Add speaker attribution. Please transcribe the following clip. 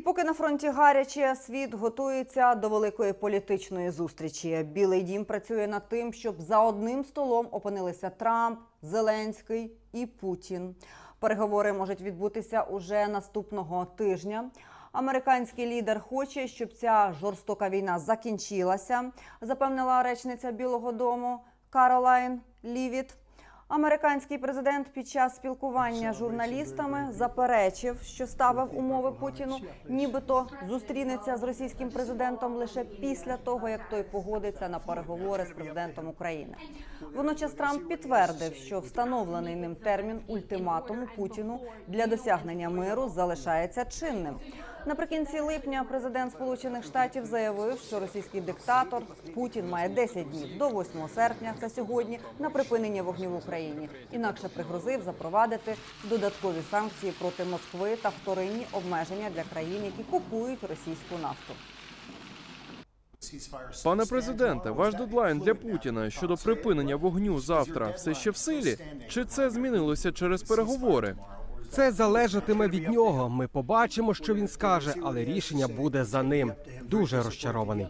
Speaker 1: І поки на фронті гаряче, світ готується до великої політичної зустрічі. Білий дім працює над тим, щоб за одним столом опинилися Трамп, Зеленський і Путін. Переговори можуть відбутися уже наступного тижня. Американський лідер хоче, щоб ця жорстока війна закінчилася, запевнила речниця Білого Дому Каролайн Лівіт. Американський президент під час спілкування з журналістами заперечив, що ставив умови Путіну, нібито зустрінеться з російським президентом лише після того, як той погодиться на переговори з президентом України. Водночас Трамп підтвердив, що встановлений ним термін ультиматуму Путіну для досягнення миру залишається чинним. Наприкінці липня президент Сполучених Штатів заявив, що російський диктатор Путін має 10 днів до 8 серпня, це сьогодні, на припинення вогню в Україні. Інакше пригрозив запровадити додаткові санкції проти Москви та вторинні обмеження для країн, які купують російську нафту.
Speaker 2: Пане президенте, ваш дедлайн для Путіна щодо припинення вогню завтра все ще в силі? Чи це змінилося через переговори?
Speaker 3: Це залежатиме від нього. Ми побачимо, що він скаже, але рішення буде за ним. Дуже розчарований.